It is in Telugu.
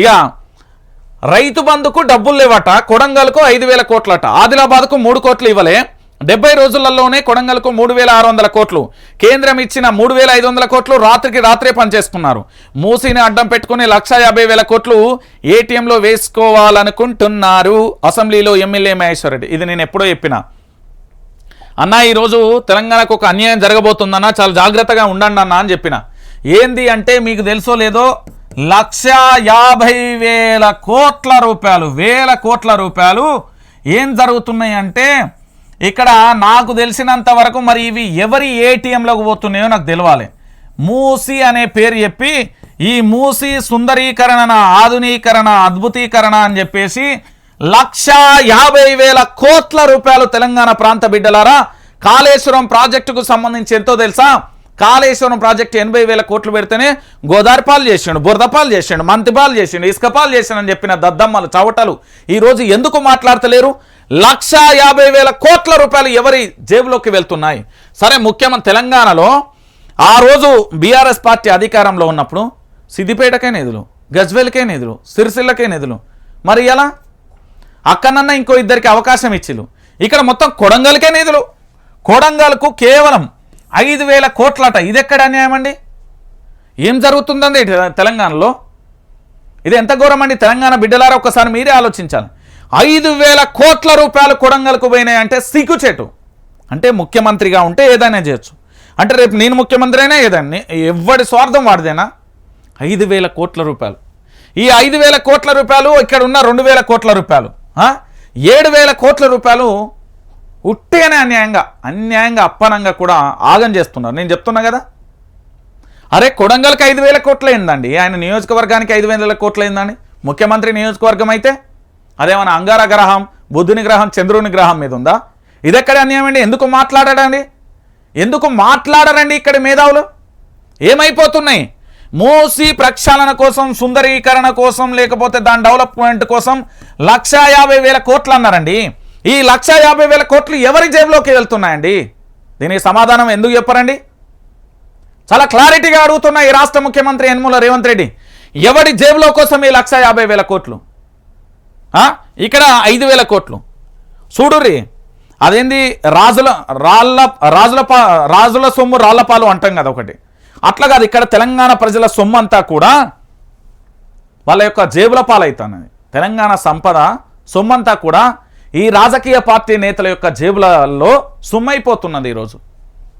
ఇక రైతు బంధుకు డబ్బులు లేవట కొడంగల్కు ఐదు వేల కోట్లట. ఆదిలాబాద్కు మూడు కోట్లు ఇవ్వలే. డెబ్బై రోజులలోనే కొడంగల్కు మూడు వేల ఆరు వందల కోట్లు. కేంద్రం ఇచ్చిన మూడు వేల ఐదు వందల కోట్లు రాత్రికి రాత్రే పనిచేసుకున్నారు. మూసీని అడ్డం పెట్టుకుని లక్ష యాభై వేల కోట్లు ఏటీఎంలో వేసుకోవాలనుకుంటున్నారు. అసెంబ్లీలో ఎమ్మెల్యే మహేశ్వరరెడ్డి. ఇది నేను ఎప్పుడో చెప్పిన. అన్న ఈరోజు తెలంగాణకు ఒక అన్యాయం జరగబోతుందన్న చాలా జాగ్రత్తగా ఉండండి అన్న అని చెప్పిన. ఏంది అంటే మీకు తెలుసో లేదో లక్ష యాభై వేల కోట్ల రూపాయలు వేల కోట్ల రూపాయలు ఏం జరుగుతున్నాయి అంటే ఇక్కడ నాకు తెలిసినంత వరకు మరి ఇవి ఎవరి ఏటీఎంలోకి పోతున్నాయో నాకు తెలియాలి మూసి అనే పేరు చెప్పి ఈ మూసి సుందరీకరణ ఆధునీకరణ అద్భుతీకరణ అని చెప్పేసి లక్ష యాభై వేల కోట్ల రూపాయలు తెలంగాణ ప్రాంత బిడ్డలారా కాళేశ్వరం ప్రాజెక్టుకు సంబంధించి ఎంతో తెలుసా? కాళేశ్వరం ప్రాజెక్టు ఎనభై వేల కోట్లు పెడితేనే గోదారిపాలు చేసిండు బురదపాలు చేసిండు మంతిపాలు చేసిండు ఇసుకపాలు చేసిండని చెప్పిన దద్దమ్మలు చవటలు ఈరోజు ఎందుకు మాట్లాడతలేరు? లక్ష యాభై వేల కోట్ల రూపాయలు ఎవరి జేబులోకి వెళ్తున్నాయి? సరే ముఖ్యమంత్రి తెలంగాణలో ఆ రోజు బీఆర్ఎస్ పార్టీ అధికారంలో ఉన్నప్పుడు సిద్దిపేటకే నిధులు గజ్వేల్కే నిధులు సిరిసిల్లకే నిధులు మరి ఎలా? అక్కడన్నా ఇంకో ఇద్దరికి అవకాశం ఇచ్చిలు ఇక్కడ మొత్తం కొడంగల్కే నిధులు కొడంగల్కు కేవలం ఐదు వేల కోట్లట. ఇది ఎక్కడ అన్యాయం అండి? ఏం జరుగుతుందండి తెలంగాణలో? ఇది ఎంత ఘోరం అండి తెలంగాణ బిడ్డలారా ఒక్కసారి మీరే ఆలోచించాలి. ఐదు వేల కోట్ల రూపాయలు కొడంగల్కు పోయినాయి అంటే సిగ్గుచేటు అంటే ముఖ్యమంత్రిగా ఉంటే ఏదైనా చేయొచ్చు. అంటే రేపు నేను ముఖ్యమంత్రి అయినా ఏదైనా ఎవడి స్వార్థం వాడిదేనా? ఐదు వేల కోట్ల రూపాయలు. ఈ ఐదు వేల కోట్ల రూపాయలు ఇక్కడ ఉన్న రెండు వేల కోట్ల రూపాయలు ఏడు వేల కోట్ల రూపాయలు ఉట్టిగానే అన్యాయంగా అన్యాయంగా అప్పనంగా కూడా ఆగం చేస్తున్నారు. నేను చెప్తున్నా కదా? అరే కొడంగల్కి ఐదు వేల కోట్లు అయిందండి ఆయన నియోజకవర్గానికి ఐదు వేల కోట్లు అయిందండి ముఖ్యమంత్రి నియోజకవర్గం అయితే అదేమన్నా అంగార గ్రహం బుద్ధుని గ్రహం చంద్రుని గ్రహం మీద ఉందా? ఇదెక్కడ అన్యాయం అండి? ఎందుకు మాట్లాడడండి? ఎందుకు మాట్లాడరండి ఇక్కడ మేధావులు? ఏమైపోతున్నాయి? మూసి ప్రక్షాళన కోసం సుందరీకరణ కోసం లేకపోతే దాని డెవలప్మెంట్ కోసం లక్షా యాభై వేల కోట్లు అన్నారండి ఈ లక్ష యాభై వేల కోట్లు ఎవరి జేబులోకి వెళ్తున్నాయండి? దీనికి సమాధానం ఎందుకు చెప్పరండి? చాలా క్లారిటీగా అడుగుతున్న ఈ రాష్ట్ర ముఖ్యమంత్రి యనమల రేవంత్ రెడ్డి ఎవడి జేబులో కోసం ఈ లక్ష యాభై వేల కోట్లు? ఇక్కడ ఐదు వేల కోట్లు. చూడుర్రి అదేంది రాజుల రాళ్ళ రాజుల పా రాజుల సొమ్ము రాళ్ళపాలు అంటాం కదా ఒకటి. అట్లా కాదు ఇక్కడ తెలంగాణ ప్రజల సొమ్ము అంతా కూడా వాళ్ళ యొక్క జేబుల పాలవుతున్నది తెలంగాణ సంపద సొమ్మంతా కూడా ఈ రాజకీయ పార్టీ నేతల యొక్క జేబులలో సుమ్మైపోతున్నది ఈరోజు.